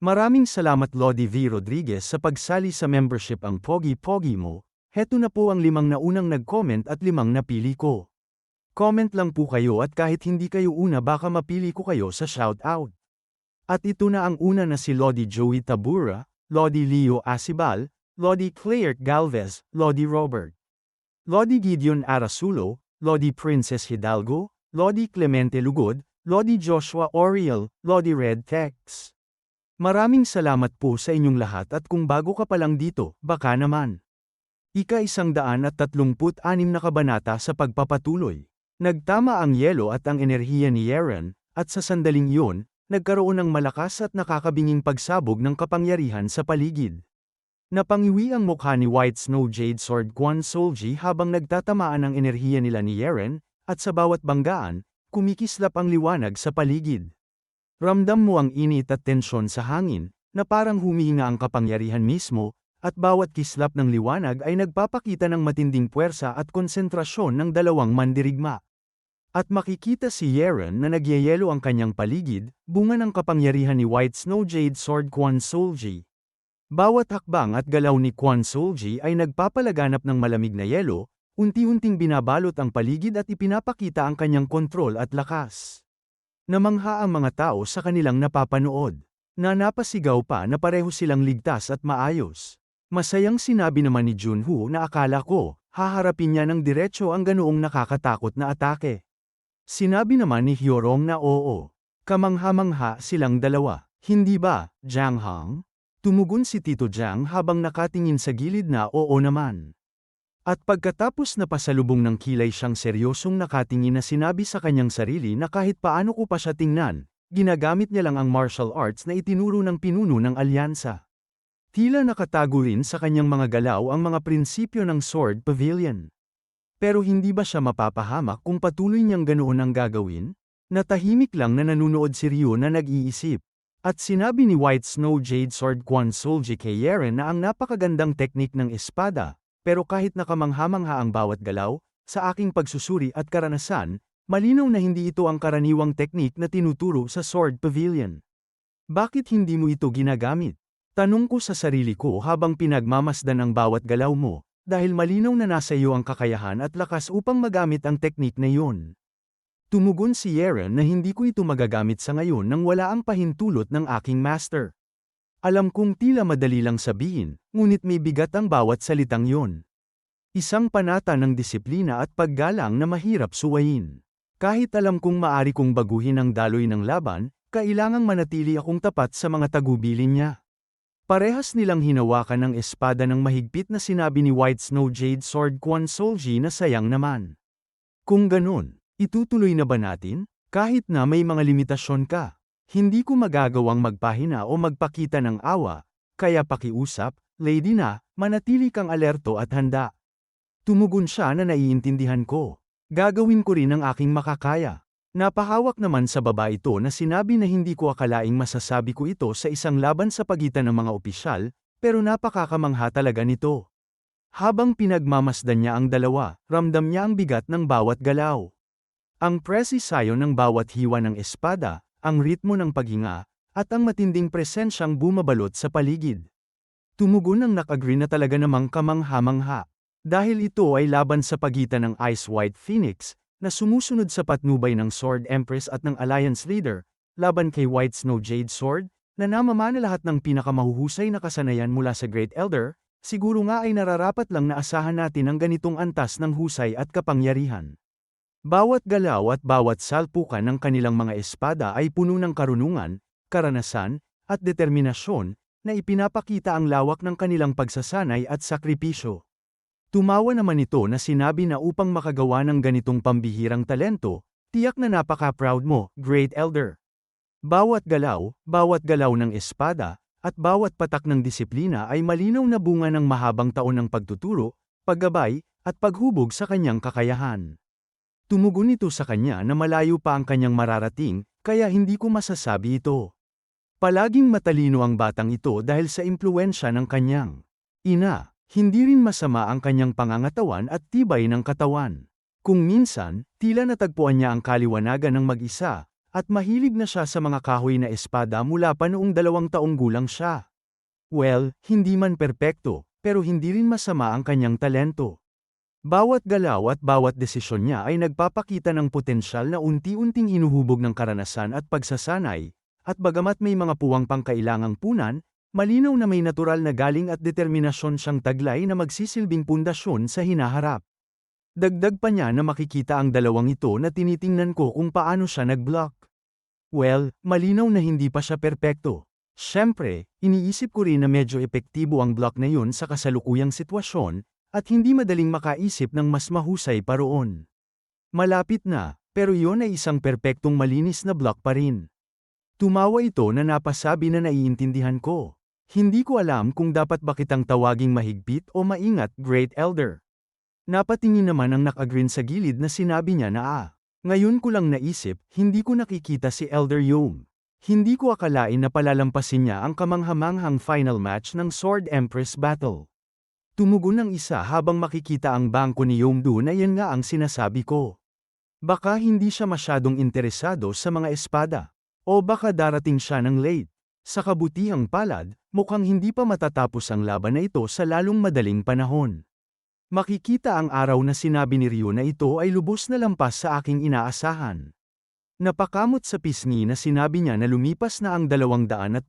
Maraming salamat Lodi V. Rodriguez sa pagsali sa membership ang Pogi-Pogi mo. Heto na po ang limang na unang nag-comment at limang napili ko. Comment lang po kayo at kahit hindi kayo una baka mapili ko kayo sa shoutout. At ito na ang una na si Lodi Joey Tabura, Lodi Leo Asibal, Lodi Claire Galvez, Lodi Robert. Lodi Gideon Arasulo, Lodi Princess Hidalgo, Lodi Clemente Lugod, Lodi Joshua Oriel, Lodi Red Tex. Maraming salamat po sa inyong lahat at kung bago ka pa lang dito, baka naman. Ika isang daan at tatlumput anim na kabanata sa pagpapatuloy. Nagtama ang yelo at ang enerhiya ni Yeren, at sa sandaling iyon, nagkaroon ng malakas at nakakabinging pagsabog ng kapangyarihan sa paligid. Napangiwi ang mukha ni White Snow Jade Sword Quan Solji habang nagtatamaan ang enerhiya nila ni Yeren, at sa bawat banggaan, kumikislap ang liwanag sa paligid. Ramdam mo ang init at tensyon sa hangin, na parang humihinga ang kapangyarihan mismo, at bawat kislap ng liwanag ay nagpapakita ng matinding puwersa at konsentrasyon ng dalawang mandirigma. At makikita si Yeren na nagyayelo ang kanyang paligid, bunga ng kapangyarihan ni White Snow Jade Sword Quan Solji. Bawat hakbang at galaw ni Quan Solji ay nagpapalaganap ng malamig na yelo, unti-unting binabalot ang paligid at ipinapakita ang kanyang kontrol at lakas. Namangha ang mga tao sa kanilang napapanood, na napasigaw pa na pareho silang ligtas at maayos. Masayang sinabi naman ni Junho na akala ko, haharapin niya ng diretsyo ang ganoong nakakatakot na atake. Sinabi naman ni Hyorong na oo. Kamangha-mangha silang dalawa, hindi ba, Jiang Hang? Tumugon si Tito Jiang habang nakatingin sa gilid na oo naman. At pagkatapos na pasalubong ng kilay siyang seryosong nakatingin na sinabi sa kanyang sarili na kahit paano ko pa siya tingnan, ginagamit niya lang ang martial arts na itinuro ng pinuno ng alyansa. Tila nakatago rin sa kanyang mga galaw ang mga prinsipyo ng Sword Pavilion. Pero hindi ba siya mapapahamak kung patuloy niyang ganoon ang gagawin? Natahimik lang na nanunood si Ryo na nag-iisip. At sinabi ni White Snow Jade Sword Quan Solji kay Yeren na ang napakagandang teknik ng espada, pero kahit nakamangha-mangha ang bawat galaw, sa aking pagsusuri at karanasan, malinaw na hindi ito ang karaniwang teknik na tinuturo sa Sword Pavilion. Bakit hindi mo ito ginagamit? Tanong ko sa sarili ko habang pinagmamasdan ang bawat galaw mo, dahil malinaw na nasa iyo ang kakayahan at lakas upang magamit ang teknik na iyon. Tumugon si Yeren na hindi ko ito magagamit sa ngayon nang wala ang pahintulot ng aking master. Alam kong tila madali lang sabihin, ngunit may bigat ang bawat salitang yon. Isang panata ng disiplina at paggalang na mahirap suwayin. Kahit alam kong maari kong baguhin ang daloy ng laban, kailangang manatili akong tapat sa mga tagubilin niya. Parehas nilang hinawakan ng espada ng mahigpit na sinabi ni White Snow Jade Sword Quan Solji na sayang naman. Kung ganun, itutuloy na ba natin? Kahit na may mga limitasyon ka. Hindi ko magagawang magpahina o magpakita ng awa, kaya pakiusap, lady na, manatili kang alerto at handa. Tumugon siya na naiintindihan ko. Gagawin ko rin ang aking makakaya. Napahawak naman sa baba ito na sinabi na hindi ko akalaing masasabi ko ito sa isang laban sa pagitan ng mga opisyal, pero napakakamangha talaga nito. Habang pinagmamasdan niya ang dalawa, ramdam niya ang bigat ng bawat galaw. Ang presisayo ng bawat hiwa ng espada, ang ritmo ng paghinga, at ang matinding presensyang bumabalot sa paligid. Tumugon ang nakagree na talaga namang kamangha-mangha. Dahil ito ay laban sa pagitan ng Ice White Phoenix, na sumusunod sa patnubay ng Sword Empress at ng Alliance Leader, laban kay White Snow Jade Sword, na namamana lahat ng pinakamahuhusay na kasanayan mula sa Great Elder, siguro nga ay nararapat lang na asahan natin ang ganitong antas ng husay at kapangyarihan. Bawat galaw at bawat salpukan ng kanilang mga espada ay puno ng karunungan, karanasan, at determinasyon, na ipinapakita ang lawak ng kanilang pagsasanay at sakripisyo. Tumawa naman ito na sinabi na upang makagawa ng ganitong pambihirang talento, tiyak na napaka-proud mo, Great Elder. Bawat galaw, bawat galaw ng espada, at bawat patak ng disiplina ay malinaw na bunga ng mahabang taon ng pagtuturo, paggabay, at paghubog sa kanyang kakayahan. Tumugon ito sa kanya na malayo pa ang kanyang mararating, kaya hindi ko masasabi ito. Palaging matalino ang batang ito dahil sa impluensya ng kanyang ina. Hindi rin masama ang kanyang pangangatawan at tibay ng katawan. Kung minsan, tila natagpuan niya ang kaliwanagan ng mag-isa, At mahilig na siya sa mga kahoy na espada mula pa noong dalawang taong gulang siya. Well, hindi man perpekto, pero hindi rin masama ang kanyang talento. Bawat galaw at bawat desisyon niya ay nagpapakita ng potensyal na unti-unting hinuhubog ng karanasan at pagsasanay, at bagamat may mga puwang pangkailangang punan, malinaw na may natural na galing at determinasyon siyang taglay na magsisilbing pundasyon sa hinaharap. Dagdag pa niya na makikita ang dalawang ito na tinitingnan ko kung paano siya nag-block. Well, malinaw na hindi pa siya perpekto. Siyempre, iniisip ko rin na medyo epektibo ang block na yun sa kasalukuyang sitwasyon, at hindi madaling makaisip ng mas mahusay pa roon. Malapit na, pero iyon ay isang perpektong malinis na block pa rin. Tumawa ito na napasabi na naiintindihan ko. Hindi ko alam kung dapat ba kitang tawaging mahigpit o maingat, Great Elder. Napatingin naman ang nakagrin sa gilid na sinabi niya na ah. Ngayon ko lang naisip, hindi ko nakikita si Elder Yom. Hindi ko akalain na palalampasin niya ang kamanghamanghang final match ng Sword Empress Battle. Tumugon ng isa habang makikita ang bangko ni Yomdu na yan nga ang sinasabi ko. Baka hindi siya masyadong interesado sa mga espada. O baka darating siya ng late. Sa kabutihang palad, mukhang hindi pa matatapos ang laban na ito sa lalong madaling panahon. Makikita ang araw na sinabi ni Ryo na ito ay lubos na lampas sa aking inaasahan. Napakamot sa pisngi na sinabi niya na lumipas na ang 279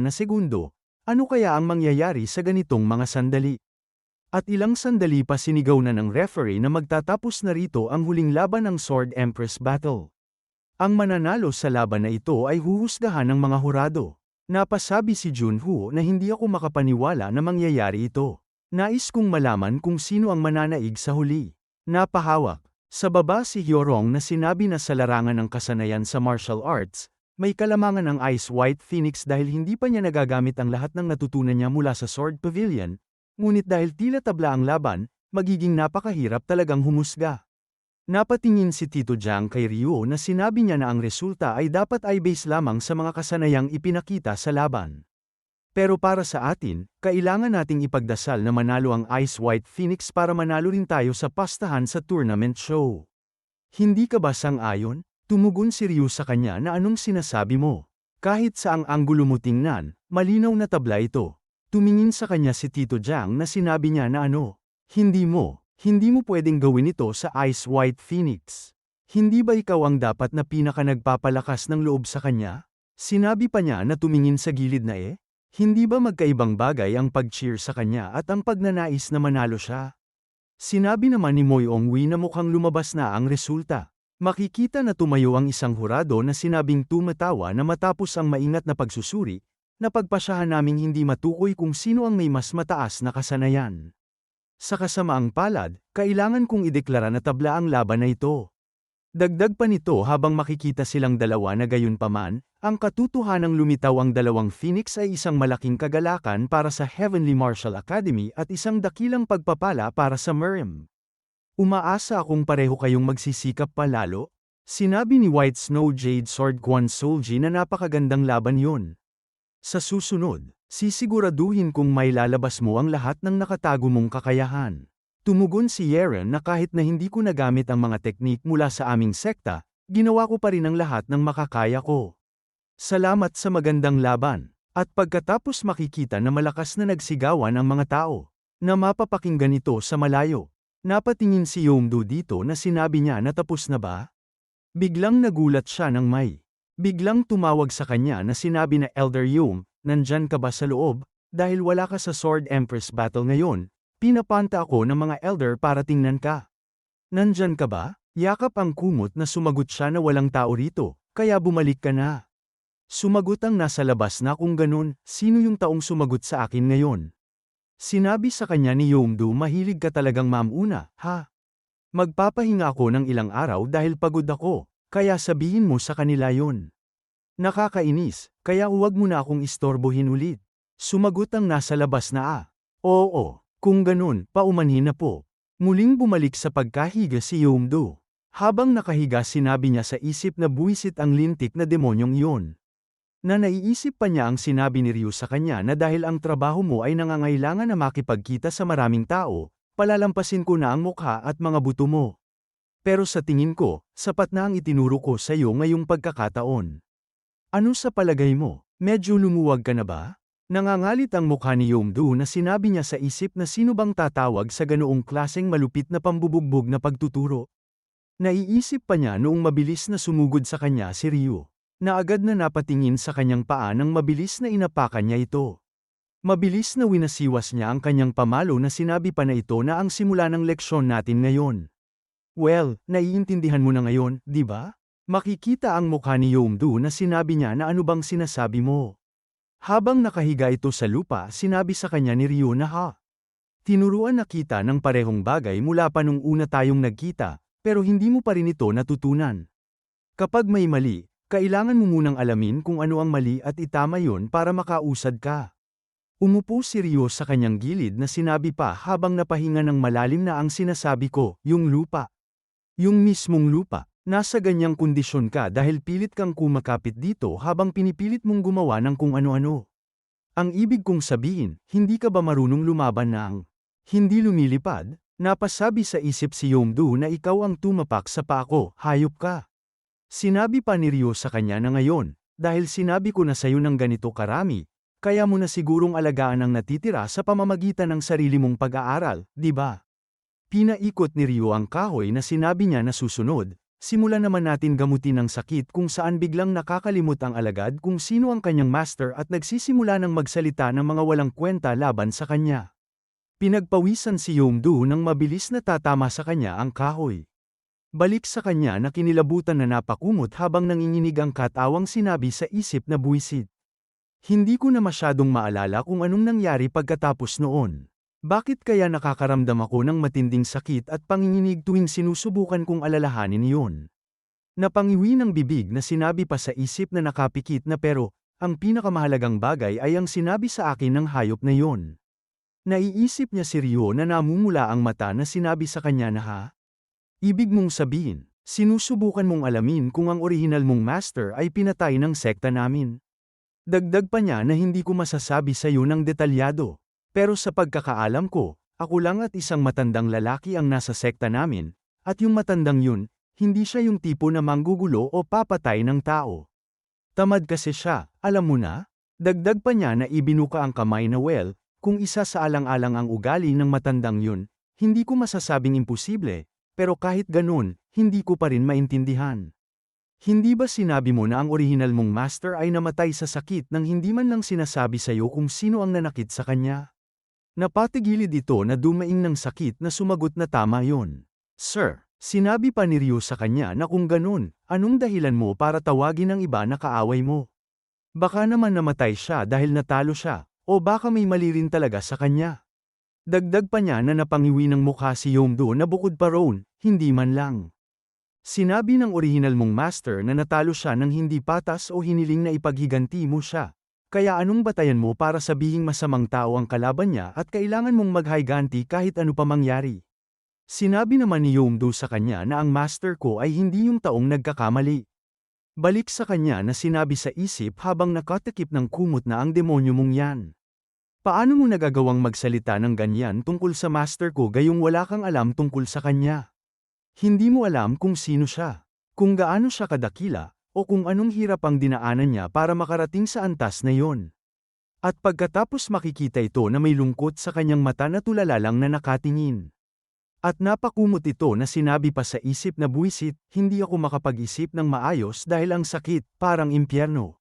na segundo, ano kaya ang mangyayari sa ganitong mga sandali? At ilang sandali pa sinigaw na ng referee na magtatapos na rito ang huling laban ng Sword Empress Battle. Ang mananalo sa laban na ito ay huhusgahan ng mga hurado. Napasabi si Junho na hindi ako makapaniwala na mangyayari ito. Nais kong malaman kung sino ang mananaig sa huli. Napahawak. Sa baba si Hyorong na sinabi na sa larangan ng kasanayan sa martial arts, may kalamangan ang Ice White Phoenix dahil hindi pa niya nagagamit ang lahat ng natutunan niya mula sa Sword Pavilion, ngunit dahil tila tabla ang laban, magiging napakahirap talagang humusga. Napatingin si Tito Jiang kay Ryo na sinabi niya na ang resulta ay dapat ay base lamang sa mga kasanayang ipinakita sa laban. Pero para sa atin, kailangan nating ipagdasal na manalo ang Ice White Phoenix para manalo rin tayo sa pastahan sa tournament show. Hindi ka ba sang-ayon? Tumugon si Ryu sa kanya na anong sinasabi mo. Kahit sa ang anggulo mo tingnan, malinaw na tabla ito. Tumingin sa kanya si Tito Jiang na sinabi niya na ano, hindi mo, hindi mo pwedeng gawin ito sa Ice White Phoenix. Hindi ba ikaw ang dapat na pinaka nagpapalakas ng loob sa kanya? Sinabi pa niya na tumingin sa gilid na eh, hindi ba magkaibang bagay ang pag-cheer sa kanya at ang pagnanais na manalo siya? Sinabi naman ni Moy Ongwi na mukhang lumabas na ang resulta. Makikita na tumayo ang isang hurado na sinabing tumatawa na matapos ang maingat na pagsusuri, na pagpasyahan naming hindi matukoy kung sino ang may mas mataas na kasanayan. Sa kasamaang palad, kailangan kong ideklara na tabla ang laban na ito. Dagdag pa nito habang makikita silang dalawa na gayon paman, ang katutuhanang lumitaw ang dalawang Phoenix ay isang malaking kagalakan para sa Heavenly Martial Academy at isang dakilang pagpapala para sa Merim. Umaasa akong pareho kayong magsisikap palalo, sinabi ni White Snow Jade Sword Quan Solji na napakagandang laban yun. Sa susunod, sisiguraduhin kong may lalabas mo ang lahat ng nakatago mong kakayahan. Tumugon si Yeren na kahit na hindi ko nagamit ang mga teknik mula sa aming sekta, ginawa ko pa rin ang lahat ng makakaya ko. Salamat sa magandang laban. At pagkatapos makikita na malakas na nagsigawan ang mga tao, na mapapakinggan ito sa malayo. Napatingin si Yomdo dito na sinabi niya na tapos na ba? Biglang nagulat siya ng may. Biglang tumawag sa kanya na sinabi na Elder Yom, nandyan ka ba sa loob? Dahil wala ka sa Sword Empress battle ngayon, Pinapanta ako ng mga elder para tingnan ka. Nandyan ka ba? Yakap ang kumot na sumagot siya na walang tao rito, kaya bumalik ka na. Sumagot ang nasa labas na kung ganun, sino yung taong sumagot sa akin ngayon? Sinabi sa kanya ni Yomdu mahilig ka talagang mamuna, ha? Magpapahinga ako ng ilang araw dahil pagod ako, kaya sabihin mo sa kanila yon. Nakakainis, kaya huwag mo na akong istorbohin ulit. Sumagot ang nasa labas na ah. Oo, kung ganun, paumanhin na po. Muling bumalik sa pagkahiga si Yomdo. Habang nakahiga sinabi niya sa isip na buwisit ang lintik na demonyong iyon. Na naiisip pa niya ang sinabi ni Ryu sa kanya na dahil ang trabaho mo ay nangangailangan na makipagkita sa maraming tao, palalampasin ko na ang mukha at mga buto mo. Pero sa tingin ko, sapat na ang itinuro ko sa iyo ngayong pagkakataon. Ano sa palagay mo? Medyo lumuwag ka na ba? Nangangalit ang mukha ni Yomdu na sinabi niya sa isip na sino bang tatawag sa ganoong klaseng malupit na pambubugbog na pagtuturo. Naiisip pa niya noong mabilis na sumugod sa kanya si Ryu, na agad na napatingin sa kanyang paa nang mabilis na inapakan niya ito. Mabilis na winasiwas niya ang kanyang pamalo na sinabi pa na ito na ang simula ng leksyon natin ngayon. Well, naiintindihan mo na ngayon, di ba? Makikita ang mukha ni Yomdu na sinabi niya na ano bang sinasabi mo. Habang nakahiga ito sa lupa, sinabi sa kanya ni Ryo na ha. Tinuruan na kita ng parehong bagay mula pa nung una tayong nagkita, pero hindi mo pa rin ito natutunan. Kapag may mali, kailangan mo munang alamin kung ano ang mali at itama yon para makausad ka. Umupo si Ryo sa kanyang gilid na sinabi pa habang napahinga ng malalim na ang sinasabi ko, yung lupa. Yung mismong lupa, nasa ganyang kondisyon ka dahil pilit kang kumakapit dito habang pinipilit mong gumawa ng kung ano-ano. Ang ibig kong sabihin, hindi ka ba marunong lumaban ng hindi lumilipad? Napasabi sa isip si Yomdu na ikaw ang tumapak sa pako, hayop ka. Sinabi pa ni Ryo sa kanya na ngayon, dahil sinabi ko na sayo ng ganito karami, kaya mo na sigurong alagaan ang natitira sa pamamagitan ng sarili mong pag-aaral, di ba? Pinaikot ni Ryo ang kahoy na sinabi niya na susunod, simulan naman natin gamutin ang sakit kung saan biglang nakakalimot ang alagad kung sino ang kanyang master at nagsisimula ng magsalita ng mga walang kwenta laban sa kanya. Pinagpawisan si Yomdu nang mabilis na tatama sa kanya ang kahoy. Balik sa kanya na kinilabutan na napakumot habang nanginginig ang katawang sinabi sa isip na buwisit. Hindi ko na masyadong maalala kung anong nangyari pagkatapos noon. Bakit kaya nakakaramdam ako ng matinding sakit at panginginig tuwing sinusubukan kong alalahanin iyon? Napangiwi ng bibig na sinabi pa sa isip na nakapikit na pero, ang pinakamahalagang bagay ay ang sinabi sa akin ng hayop na iyon. Naiisip niya si Ryo na namumula ang mata na sinabi sa kanya na ha? Ibig mong sabihin, sinusubukan mong alamin kung ang orihinal mong master ay pinatay ng sekta namin. Dagdag pa niya na hindi ko masasabi sa iyo ng detalyado. Pero sa pagkakaalam ko, ako lang at isang matandang lalaki ang nasa sekta namin, at yung matandang yun, hindi siya yung tipo na manggugulo o papatay ng tao. Tamad kasi siya, alam mo na? Dagdag pa niya na ibinuka ang kamay na well, kung isa sa alang-alang ang ugali ng matandang yun, hindi ko masasabing imposible, pero kahit ganun, hindi ko pa rin maintindihan. Hindi ba sinabi mo na ang orihinal mong master ay namatay sa sakit nang hindi man lang sinasabi sa iyo kung sino ang nanakit sa kanya? Napatigilid ito na dumaing ng sakit na sumagot na tama yon. Sir, sinabi pa ni Ryo sa kanya na kung ganun, anong dahilan mo para tawagin ang iba na kaaway mo? Baka naman namatay siya dahil natalo siya, o baka may mali rin talaga sa kanya. Dagdag pa niya na napangiwi ng mukha si Yomdo na bukod pa roon, hindi man lang. Sinabi ng orihinal mong master na natalo siya ng hindi patas o hiniling na ipaghiganti mo siya. Kaya anong batayan mo para sabihing masamang tao ang kalaban niya at kailangan mong maghayganti kahit ano pa mangyari? Sinabi naman ni Yomdo sa kanya na ang master ko ay hindi yung taong nagkakamali. Balik sa kanya na sinabi sa isip habang nakatakip ng kumot na ang demonyo mong yan. Paano mo nagagawang magsalita ng ganyan tungkol sa master ko gayong wala kang alam tungkol sa kanya? Hindi mo alam kung sino siya, kung gaano siya kadakila, o kung anong hirap ang dinaanan niya para makarating sa antas na yon. At pagkatapos makikita ito na may lungkot sa kanyang mata na tulala lang na nakatingin. At napakumot ito na sinabi pa sa isip na buwisit, hindi ako makapag-isip ng maayos dahil ang sakit, parang impyerno.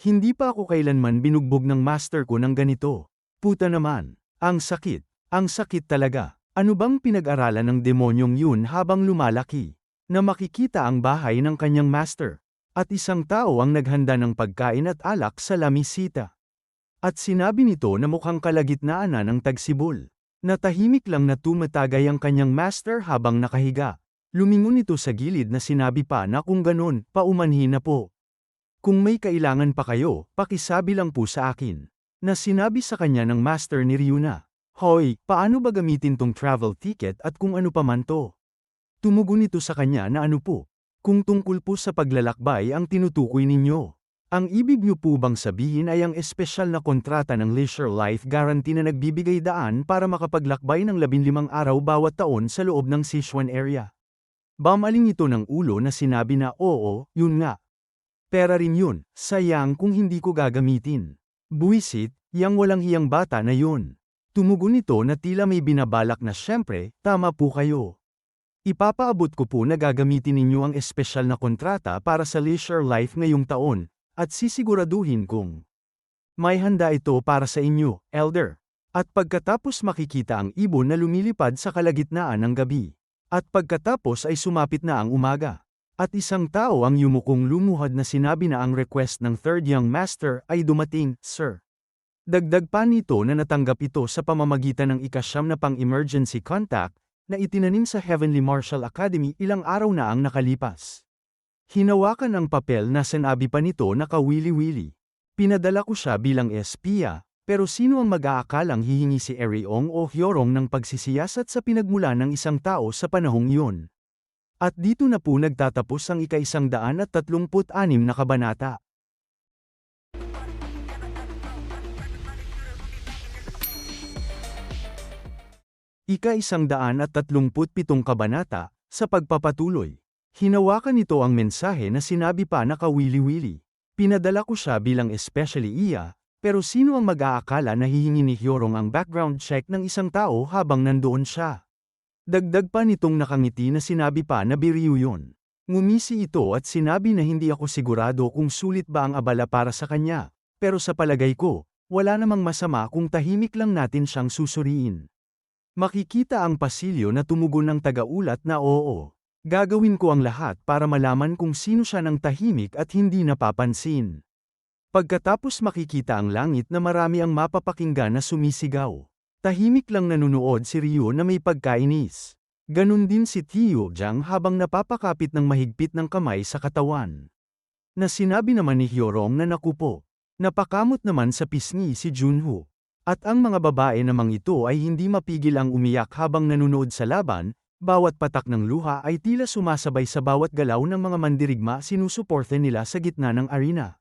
Hindi pa ako kailanman binugbog ng master ko ng ganito. Puta naman, ang sakit, ang sakit talaga. Ano bang pinag-aralan ng demonyong yun habang lumalaki? Na makikita ang bahay ng kanyang master. At isang tao ang naghanda ng pagkain at alak sa lamisita. At sinabi nito na mukhang kalagitnaan na ng tagsibol. Natahimik lang na tumatagay ang kanyang master habang nakahiga. Lumingon ito sa gilid na sinabi pa na kung ganun, paumanhi na po. Kung may kailangan pa kayo, pakisabi lang po sa akin. Na sinabi sa kanya ng master ni Ryuna. Hoy, paano ba gamitin tong travel ticket at kung ano pa man to? Tumugon ito sa kanya na ano po, kung tungkol po sa paglalakbay ang tinutukoy ninyo. Ang ibig niyo po bang sabihin ay ang espesyal na kontrata ng Leisure Life Guarantee na nagbibigay daan para makapaglakbay ng 15 araw bawat taon sa loob ng Sichuan area? Bamaling ito ng ulo na sinabi na oo, yun nga. Pera rin yun, sayang kung hindi ko gagamitin. Buisit, yang walang hiyang bata na yun. Tumugon ito na tila may binabalak na syempre, tama po kayo. Ipapaabot ko po na gagamitin ninyo ang espesyal na kontrata para sa leisure life ngayong taon, at sisiguraduhin kong may handa ito para sa inyo, elder. At pagkatapos makikita ang ibon na lumilipad sa kalagitnaan ng gabi. At pagkatapos ay sumapit na ang umaga. At isang tao ang yumukong lumuhad na sinabi na ang request ng third young master ay dumating, sir. Dagdag pa nito na natanggap ito sa pamamagitan ng ikasyam na pang-emergency contact na itinanim sa Heavenly Marshall Academy ilang araw na ang nakalipas. Hinawakan ang papel na sinabi pa nito na kawili-wili. Pinadala ko siya bilang espiya, pero sino ang mag-aakalang hihingi si Eriong o Hyorong ng pagsisiyasat sa pinagmula ng isang tao sa panahong iyon? At dito na po nagtatapos ang ika-isang daan at tatlumput anim na kabanata. Ika-isang daan at tatlumput pitong kabanata, sa pagpapatuloy. Hinawakan nito ang mensahe na sinabi pa na kawili-wili. Pinadala ko siya bilang especially iya, pero sino ang mag-aakala na hihingi ni Hyorong ang background check ng isang tao habang nandoon siya? Dagdag pa nitong nakangiti na sinabi pa na biriw yun. Ngumisi ito at sinabi na hindi ako sigurado kung sulit ba ang abala para sa kanya, pero sa palagay ko, wala namang masama kung tahimik lang natin siyang susuriin. Makikita ang pasilyo na tumugon ng tagaulat na oo. Gagawin ko ang lahat para malaman kung sino siya ng tahimik at hindi napapansin. Pagkatapos makikita ang langit na marami ang mapapakinggan na sumisigaw. Tahimik lang nanunood si Ryo na may pagkainis. Ganon din si Tio Jiang habang napapakapit ng mahigpit ng kamay sa katawan. Na sinabi naman ni Hyorong na nakupo. Napakamot naman sa pisngi si Junho. At ang mga babae namang ito ay hindi mapigil ang umiyak habang nanunood sa laban, bawat patak ng luha ay tila sumasabay sa bawat galaw ng mga mandirigma sinusuporte nila sa gitna ng arena.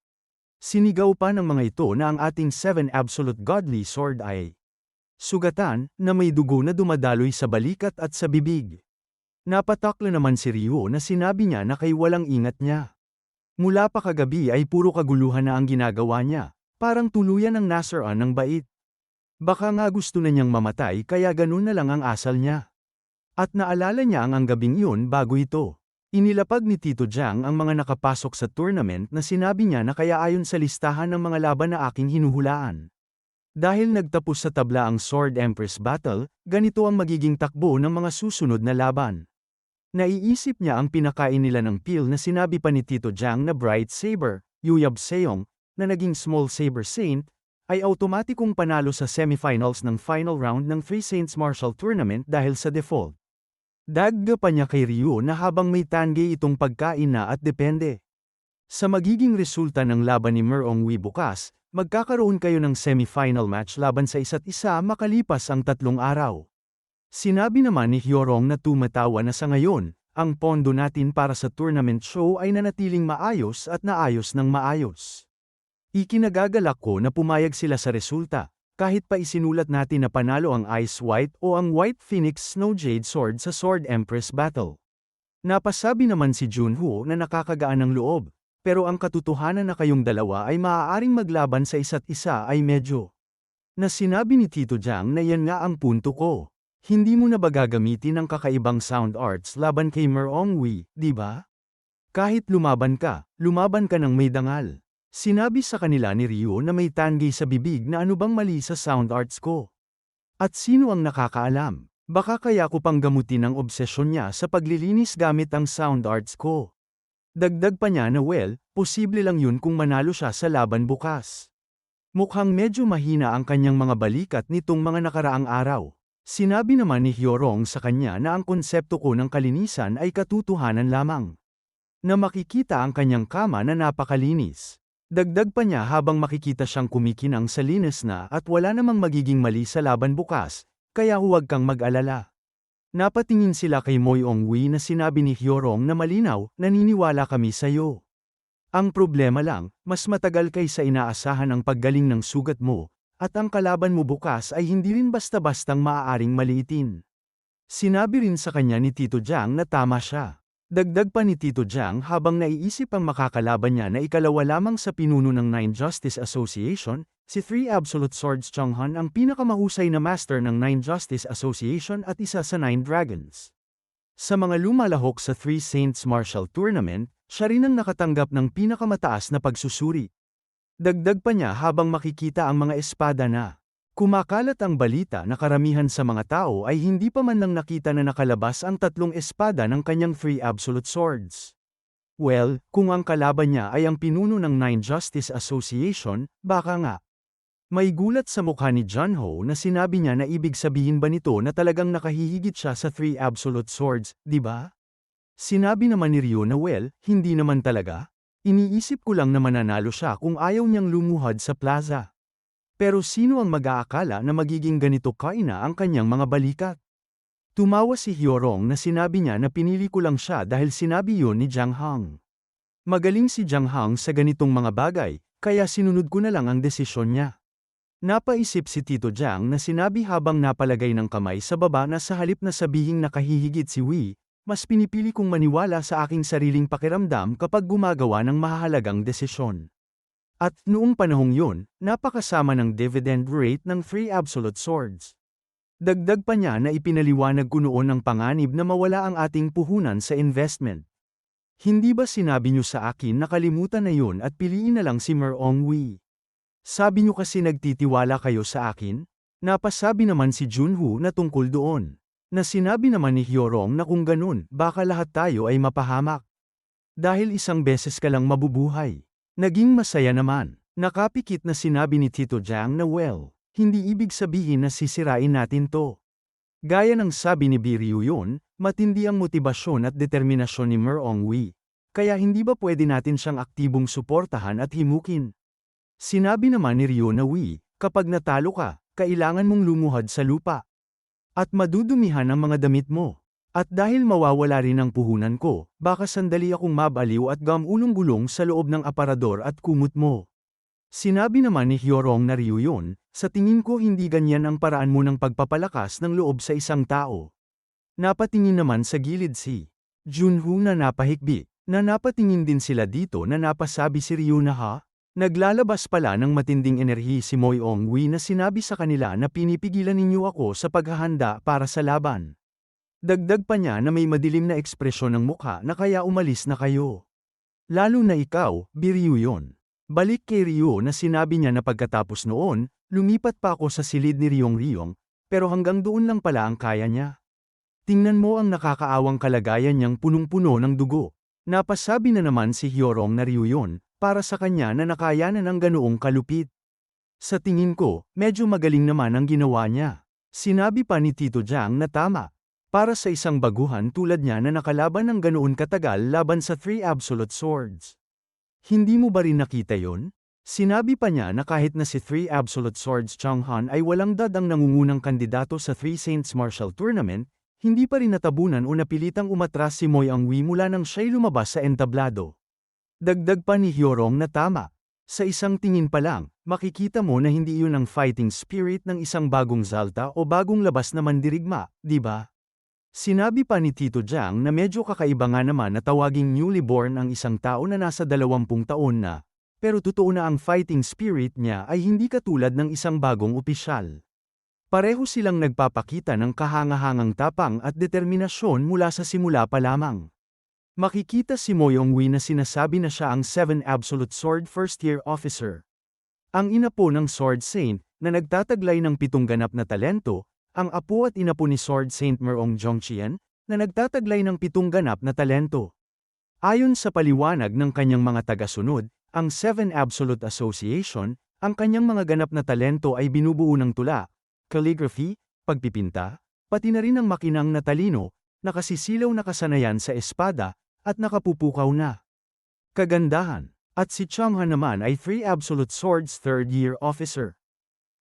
Sinigaw pa ng mga ito na ang ating seven absolute godly sword ay sugatan na may dugo na dumadaloy sa balikat at sa bibig. Napatakla naman si Ryo na sinabi niya na kay walang ingat niya. Mula pa kagabi ay puro kaguluhan na ang ginagawa niya, parang tuluyan ng nasaraan ng bait. Baka nga gusto na niyang mamatay kaya ganun na lang ang asal niya. At naalala niya ang ang gabing yun bago ito. Inilapag ni Tito Jiang ang mga nakapasok sa tournament na sinabi niya na kaya ayon sa listahan ng mga laban na aking hinuhulaan. Dahil nagtapos sa tabla ang Sword Empress Battle, ganito ang magiging takbo ng mga susunod na laban. Naiisip niya ang pinakain nila ng peel na sinabi pa ni Tito Jiang na Bright Saber, Yuyab Seong, na naging Small Saber Saint, ay automatikong panalo sa semifinals ng final round ng Three Saints Martial Tournament dahil sa default. Dagga pa niya kay Ryu na habang may tangge itong pagkain na at depende. Sa magiging resulta ng laban ni Merong Wee bukas, magkakaroon kayo ng semifinal match laban sa isa't isa makalipas ang tatlong araw. Sinabi naman ni Hyorong na tumatawa na sa ngayon, ang pondo natin para sa tournament show ay nanatiling maayos at naayos ng maayos. Ikinagagalak ko na pumayag sila sa resulta, kahit pa isinulat natin na panalo ang Ice White o ang White Phoenix Snow Jade Sword sa Sword Empress Battle. Napasabi naman si Junho na nakakagaan ng loob, pero ang katotohanan na kayong dalawa ay maaaring maglaban sa isa't isa ay medyo. Na sinabi ni Tito Jiang na yan nga ang punto ko. Hindi mo na ba gagamitin ang kakaibang sound arts laban kay Merong Wee, di ba? Kahit lumaban ka, lumaban ka ng may dangal. Sinabi sa kanila ni Ryo na may tanggi sa bibig na ano bang mali sa sound arts ko. At sino ang nakakaalam? Baka kaya ko pang gamutin ang obsesyon niya sa paglilinis gamit ang sound arts ko. Dagdag pa niya na well, posible lang yun kung manalo siya sa laban bukas. Mukhang medyo mahina ang kanyang mga balikat nitong mga nakaraang araw. Sinabi naman ni Hyorong sa kanya na ang konsepto ko ng kalinisan ay katutuhanan lamang. Na makikita ang kanyang kama na napakalinis. Dagdag pa niya habang makikita siyang kumikinang sa linis na at wala namang magiging mali sa laban bukas, kaya huwag kang mag-alala. Napatingin sila kay Moyong Wee na sinabi ni Hyorong na malinaw, naniniwala kami sa iyo. Ang problema lang, mas matagal kaysa inaasahan ang paggaling ng sugat mo, at ang kalaban mo bukas ay hindi rin basta-bastang maaaring maliitin. Sinabi rin sa kanya ni Tito Jiang na tama siya. Dagdag pa ni Tito Jiang habang naiisip ang makakalaban niya na ikalawa lamang sa pinuno ng Nine Justice Association, si Three Absolute Swords Chonghan ang pinakamahusay na master ng Nine Justice Association at isa sa Nine Dragons. Sa mga lumalahok sa Three Saints Martial Tournament, siya rin ang nakatanggap ng pinakamataas na pagsusuri. Dagdag pa niya habang makikita ang mga espada na Kumakalat ang balita na karamihan sa mga tao ay hindi pa man lang nakita na nakalabas ang tatlong espada ng kanyang Three Absolute Swords. Well, kung ang kalaban niya ay ang pinuno ng Nine Justice Association, baka nga. May gulat sa mukha ni John Ho na sinabi niya na ibig sabihin ba nito na talagang nakahihigit siya sa Three Absolute Swords, di ba? Sinabi naman ni Ryo na well, hindi naman talaga. Iniisip ko lang na mananalo siya kung ayaw niyang lumuhad sa plaza. Pero sino ang mag-aakala na magiging ganito kaina ang kanyang mga balikat? Tumawa si Hyorong na sinabi niya na pinili ko lang siya dahil sinabi yun ni Jiang Hang. Magaling si Jiang Hang sa ganitong mga bagay, kaya sinunod ko na lang ang desisyon niya. Napaisip si Tito Jiang na sinabi habang napalagay ng kamay sa baba na sa halip na sabihing nakahihigit si Wei, mas pinipili kong maniwala sa aking sariling pakiramdam kapag gumagawa ng mahalagang desisyon. At noong panahong yun, napakasama ng dividend rate ng Free Absolute Swords. Dagdag pa niya na ipinaliwanag ko noon ang panganib na mawala ang ating puhunan sa investment. Hindi ba sinabi niyo sa akin na kalimutan na yun at piliin na lang si Merong Wee? Sabi niyo kasi nagtitiwala kayo sa akin? Napasabi naman si Junho na tungkol doon. Na sinabi naman ni Hyorong na kung ganun, baka lahat tayo ay mapahamak. Dahil isang beses ka lang mabubuhay. Naging masaya naman. Nakapikit na sinabi ni Tito Jiang na well, hindi ibig sabihin na sisirain natin to. Gaya ng sabi ni Biryu yun, matindi ang motibasyon at determinasyon ni Merong Wee. Kaya hindi ba pwede natin siyang aktibong suportahan at himukin? Sinabi naman ni Ryo na Wee, kapag natalo ka, kailangan mong lumuhad sa lupa. At madudumihan ang mga damit mo. At dahil mawawala rin ang puhunan ko, baka sandali akong mabaliw at gamulong-gulong sa loob ng aparador at kumot mo. Sinabi naman ni Hyorong na Ryu yun, sa tingin ko hindi ganyan ang paraan mo ng pagpapalakas ng loob sa isang tao. Napatingin naman sa gilid si Junho na napahikbi, na napatingin din sila dito na napasabi si Ryu na ha? Naglalabas pala ng matinding enerhi si Moyong Wee na sinabi sa kanila na pinipigilan ninyo ako sa paghahanda para sa laban. Dagdag pa niya na may madilim na ekspresyon ng mukha na kaya umalis na kayo. Lalo na ikaw, Biryu yon. Balik kay Ryo na sinabi niya na pagkatapos noon, lumipat pa ako sa silid ni Ryong Ryong, pero hanggang doon lang pala ang kaya niya. Tingnan mo ang nakakaawang kalagayan niyang punong-puno ng dugo. Napasabi na naman si Hyorong na Ryu yon, para sa kanya na nakayanan ng ganoong kalupit. Sa tingin ko, medyo magaling naman ang ginawa niya. Sinabi pa ni Tito Jiang na tama, para sa isang baguhan tulad niya na nakalaban ng ganoon katagal laban sa Three Absolute Swords. Hindi mo ba rin nakita yon? Sinabi pa niya na kahit na si Three Absolute Swords Changhan ay walang dad ang nangungunang kandidato sa Three Saints Martial Tournament, hindi pa rin natabunan o napilitang umatras si Moy Angwi mula nang siya'y lumabas sa entablado. Dagdag pa ni Hyorong na tama. Sa isang tingin pa lang, makikita mo na hindi iyon ang fighting spirit ng isang bagong Zalta o bagong labas na mandirigma, di ba? Sinabi pa ni Tito Jiang na medyo kakaiba nga naman na tawaging newly born ang isang tao na nasa dalawampung taon na, pero totoo na ang fighting spirit niya ay hindi katulad ng isang bagong opisyal. Pareho silang nagpapakita ng kahangahangang tapang at determinasyon mula sa simula pa lamang. Makikita si Moyong Wee na sinasabi na siya ang 7 Absolute Sword First Year Officer. Ang ina po ng Sword Saint, na nagtataglay ng pitong ganap na talento, ang apo at ina po ni Sword Saint Merong Zhongqian, na nagtataglay ng pitong ganap na talento. Ayon sa paliwanag ng kanyang mga tagasunod, ang Seven Absolute Association, ang kanyang mga ganap na talento ay binubuo ng tula, calligraphy, pagpipinta, pati na rin ang makinang na talino, nakasisilaw na kasanayan sa espada, at nakapupukaw na. Kagandahan, at si Changhan naman ay Three Absolute Swords Third Year Officer.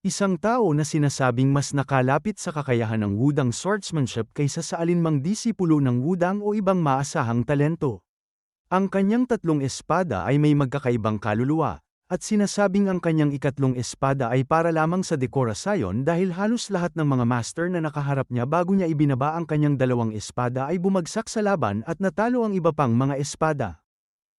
Isang tao na sinasabing mas nakalapit sa kakayahan ng wudang swordsmanship kaysa sa alinmang disipulo ng wudang o ibang maasahang talento. Ang kanyang tatlong espada ay may magkakaibang kaluluwa, at sinasabing ang kanyang ikatlong espada ay para lamang sa dekorasyon dahil halos lahat ng mga master na nakaharap niya bago niya ibinaba ang kanyang dalawang espada ay bumagsak sa laban at natalo ang iba pang mga espada.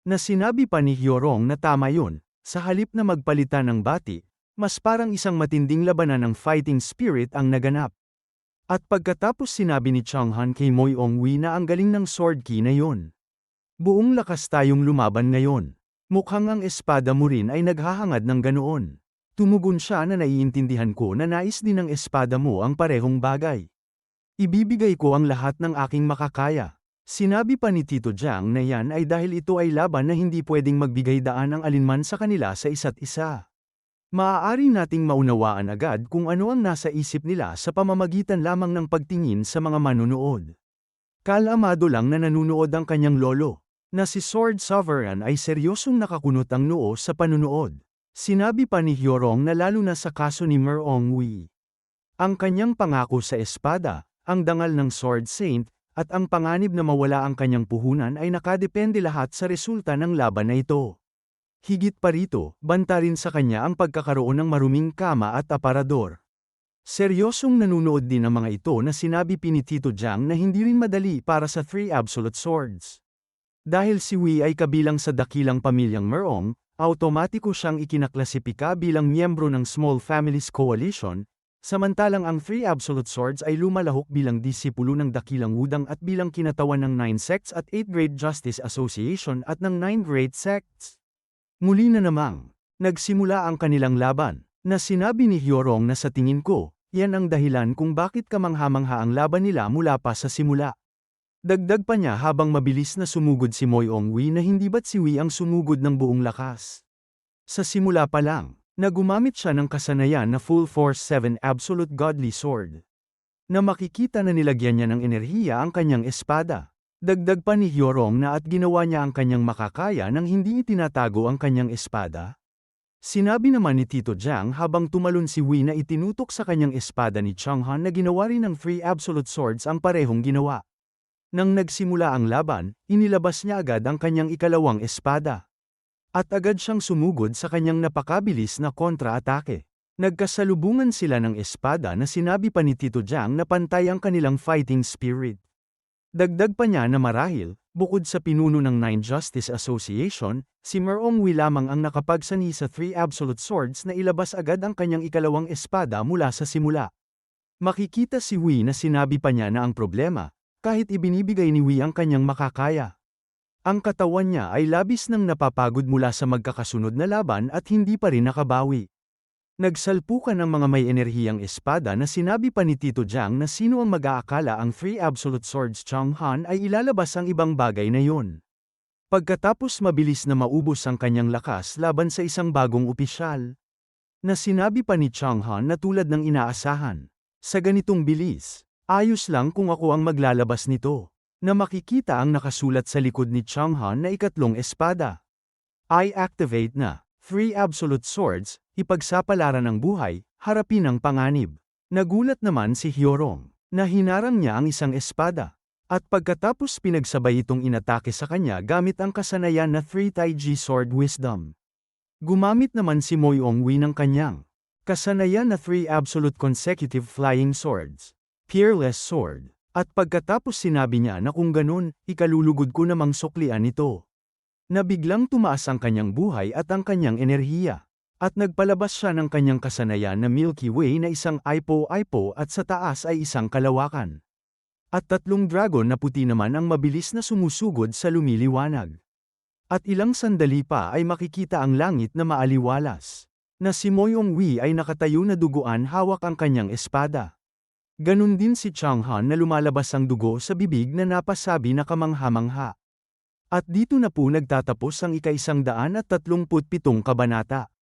Na sinabi pa ni Hyorong na tama yun, sa halip na magpalitan ng bati, mas parang isang matinding labanan ng fighting spirit ang naganap. At pagkatapos sinabi ni Changhan kay Moy Ongwi na ang galing ng sword key na yon. Buong lakas tayong lumaban ngayon. Mukhang ang espada mo rin ay naghahangad ng ganoon. Tumugon siya na naiintindihan ko na nais din ng espada mo ang parehong bagay. Ibibigay ko ang lahat ng aking makakaya. Sinabi pa ni Tito Jiang na yan ay dahil ito ay laban na hindi pwedeng magbigay daan ang alinman sa kanila sa isa't isa. Maaari nating maunawaan agad kung ano ang nasa isip nila sa pamamagitan lamang ng pagtingin sa mga manunood. Kalamado lang na nanunood ang kanyang lolo, na si Sword Sovereign ay seryosong nakakunot ang noo sa panunood. Sinabi pa ni Hyorong na lalo na sa kaso ni Merong Wei. Ang kanyang pangako sa espada, ang dangal ng Sword Saint, at ang panganib na mawala ang kanyang puhunan ay nakadepende lahat sa resulta ng laban na ito. Higit pa rito, banta rin sa kanya ang pagkakaroon ng maruming kama at aparador. Seryosong nanunood din ang mga ito na sinabi pinitito Jiang na hindi rin madali para sa Three Absolute Swords. Dahil si Wei ay kabilang sa dakilang pamilyang Merong, automatiko siyang ikinaklasipika bilang miyembro ng Small Families Coalition, samantalang ang Three Absolute Swords ay lumalahok bilang disipulo ng dakilang Wudang at bilang kinatawan ng Nine Sects at Eight Great Justice Association at ng Nine Great Sects. Muli na namang, nagsimula ang kanilang laban, na sinabi ni Hyorong na sa tingin ko, yan ang dahilan kung bakit kamangha-mangha ang laban nila mula pa sa simula. Dagdag pa niya habang mabilis na sumugod si Moy Ongwi na hindi ba't si Wei ang sumugod ng buong lakas. Sa simula pa lang, na gumamit siya ng kasanayan na Full Force 7 Absolute Godly Sword. Na makikita na nilagyan niya ng enerhiya ang kanyang espada. Dagdag pa ni Hyorong na at ginawa niya ang kanyang makakaya nang hindi itinatago ang kanyang espada. Sinabi naman ni Tito Jiang habang tumalon si Wei na itinutok sa kanyang espada ni Changhan na ginawa rin ng Three Absolute Swords ang parehong ginawa. Nang nagsimula ang laban, inilabas niya agad ang kanyang ikalawang espada. At agad siyang sumugod sa kanyang napakabilis na kontra-atake. Nagkasalubungan sila ng espada na sinabi pa ni Tito Jiang na pantay ang kanilang fighting spirit. Dagdag pa niya na marahil, bukod sa pinuno ng Nine Justice Association, si Merong Wei lamang ang nakapagsani sa Three Absolute Swords na ilabas agad ang kanyang ikalawang espada mula sa simula. Makikita si Wei na sinabi pa niya na ang problema, kahit ibinibigay ni Wei ang kanyang makakaya. Ang katawan niya ay labis nang napapagod mula sa magkakasunod na laban at hindi pa rin nakabawi. Nagsalpukan ang mga may enerhiyang espada na sinabi pa ni Tito Jiang na sino ang mag-aakala ang Three Absolute Swords Chang Han ay ilalabas ang ibang bagay na yon. Pagkatapos mabilis na maubos ang kanyang lakas laban sa isang bagong opisyal. Na sinabi pa ni Chang Han na tulad ng inaasahan. Sa ganitong bilis, Ayos lang kung ako ang maglalabas nito. Na makikita ang nakasulat sa likod ni Changhan na ikatlong espada. I activate na. Three absolute swords, ipagsapalaran ng buhay, harapin ang panganib. Nagulat naman si Hyorong, na hinarang niya ang isang espada. At pagkatapos pinagsabay itong inatake sa kanya gamit ang kasanayan na 3 Taiji Sword Wisdom. Gumamit naman si Moyong Wei ng kanyang kasanayan na 3 Absolute Consecutive Flying Swords. Peerless Sword. At pagkatapos sinabi niya na kung ganun, ikalulugod ko namang suklian ito. Na biglang tumaas ang kanyang buhay at ang kanyang enerhiya. At nagpalabas siya ng kanyang kasanayan na Milky Way na isang aipo-aipo at sa taas ay isang kalawakan. At tatlong dragon na puti naman ang mabilis na sumusugod sa lumiliwanag. At ilang sandali pa ay makikita ang langit na maaliwalas. Na si Moyong Wei ay nakatayo na duguan hawak ang kanyang espada. Ganun din si Changhan na lumalabas ang dugo sa bibig na napasabi na kamangha-mangha. At dito na po nagtatapos ang ikaisang daan at tatlumput pitong kabanata.